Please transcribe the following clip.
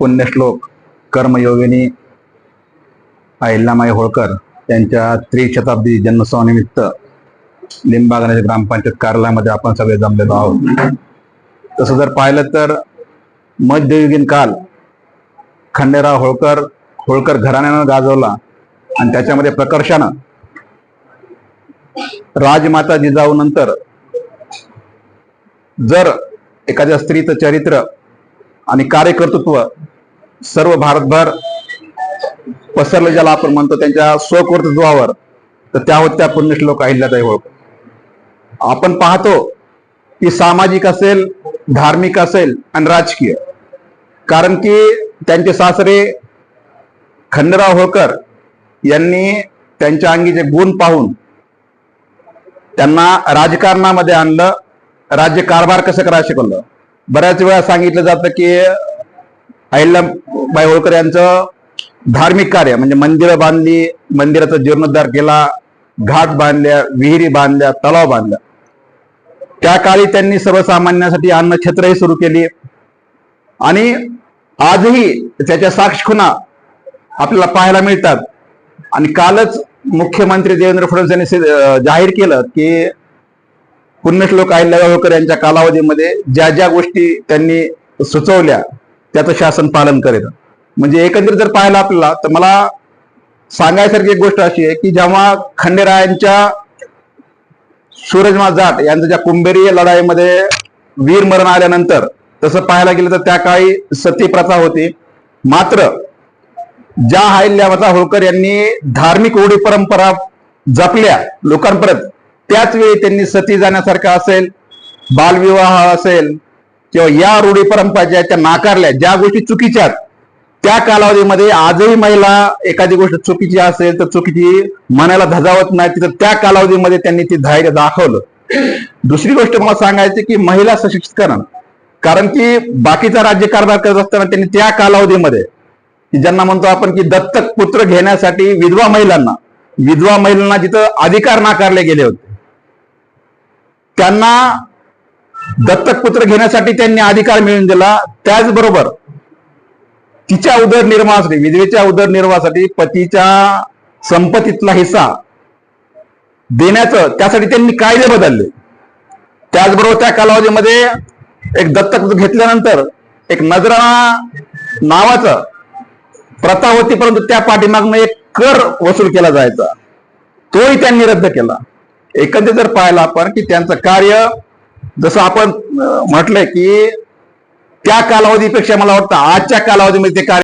पुण्यश्लोक कर्मयोगिनी अहिल्यामाई होळकर यांच्या त्रिशताब्दी जन्मोत्सवानिमित्त लिंबागणाच्या ग्रामपंचायत कार्यालयामध्ये आपण सगळे जमलेलो आहोत. तसं जर पाहिलं तर मध्ययुगीन काल खंडेराव होळकर होळकर घराण्यानं गाजवला आणि त्याच्यामध्ये प्रकर्षानं राजमाता जिजाऊ नंतर जर एखाद्या स्त्रीचं चरित्र आणि कार्यकर्तृत्व सर्व भारतभर पसरलं ज्याला आपण म्हणतो त्यांच्या स्वकर्तृत्वावर तर त्यावर त्या पुण्यश्लोक अहिल्याताई होळकर. आपण पाहतो की सामाजिक असेल धार्मिक असेल आणि राजकीय. कारण की त्यांचे सासरे खंडराव होळकर यांनी त्यांच्या अंगीचे गुण पाहून त्यांना राजकारणामध्ये आणलं राज्य कारभार कसं करायला शिकवलं बऱ्याच वेळा सांगितलं जातं की अहिल्याबाई होळकर यांचं धार्मिक कार्य म्हणजे मंदिरं बांधली मंदिराचा जीर्णोद्धार केला घाट बांधल्या विहिरी बांधल्या तलाव बांधल्या. त्या काळी त्यांनी सर्वसामान्यांसाठी अन्नछत्रही सुरू केली. आणि आजही त्याच्या साक्षखुणा आपल्याला पाहायला मिळतात. आणि कालच मुख्यमंत्री देवेंद्र फडणवीस यांनी जाहीर केलं की पुण्यश्लोक अहिल्याबाई यांच्या कालावधीमध्ये ज्या ज्या गोष्टी त्यांनी सुचवल्या त्याचं शासन पालन करेल. म्हणजे एकंदरीत जर पाहायला आपल्याला तर मला सांगायसारखी एक गोष्ट अशी आहे की जेव्हा खंडेरायांच्या सूरजमा जाट यांचं ज्या कुंभेरी लढाईमध्ये वीर मरण आल्यानंतर तसं पाहायला गेलं तर त्या काळी सती प्रथा होती. मात्र ज्या अहिल्यावता होळकर यांनी धार्मिक ओढी परंपरा जपल्या लोकांपर्यंत त्याच वेळी त्यांनी सती जाण्यासारखं असेल बालविवाह असेल किंवा या रूढी परंपरा ज्या त्या नाकारल्या ज्या गोष्टी चुकीच्या त्या कालावधीमध्ये आजही महिला एखादी गोष्ट चुकीची असेल तर चुकीची मनाला धजावत नाही तिथं त्या कालावधीमध्ये त्यांनी ती धैर्य दाखवलं. दुसरी गोष्ट मला सांगायची की महिला सशक्तीकरण कारण की बाकीचा राज्यकारभार करत असताना त्यांनी त्या कालावधीमध्ये ज्यांना म्हणतो आपण की दत्तक पुत्र घेण्यासाठी विधवा महिलांना विधवा महिलांना जिथं अधिकार नाकारले गेले होते त्यांना दत्तक पुत्र घेण्यासाठी त्यांनी अधिकार मिळवून दिला. त्याचबरोबर तिच्या उदरनिर्वाहासाठी विधवेच्या उदरनिर्वाहासाठी पतीच्या संपत्तीतला हिस्सा देण्याचं त्यासाठी त्यांनी कायदे बदलले. त्याचबरोबर त्या कालावधीमध्ये एक दत्तक घेतल्यानंतर एक नजराणा नावाचं प्रथा होती परंतु त्या पाठीमागनं एक कर वसूल केला जायचा. तोही त्यांनी रद्द केला. एकंदरीत जर पाहिलं आपण की त्यांचं कार्य जसं आपण म्हटलंय की त्या कालावधीपेक्षा मला वाटतं आजच्या कालावधीमध्ये ते कार्य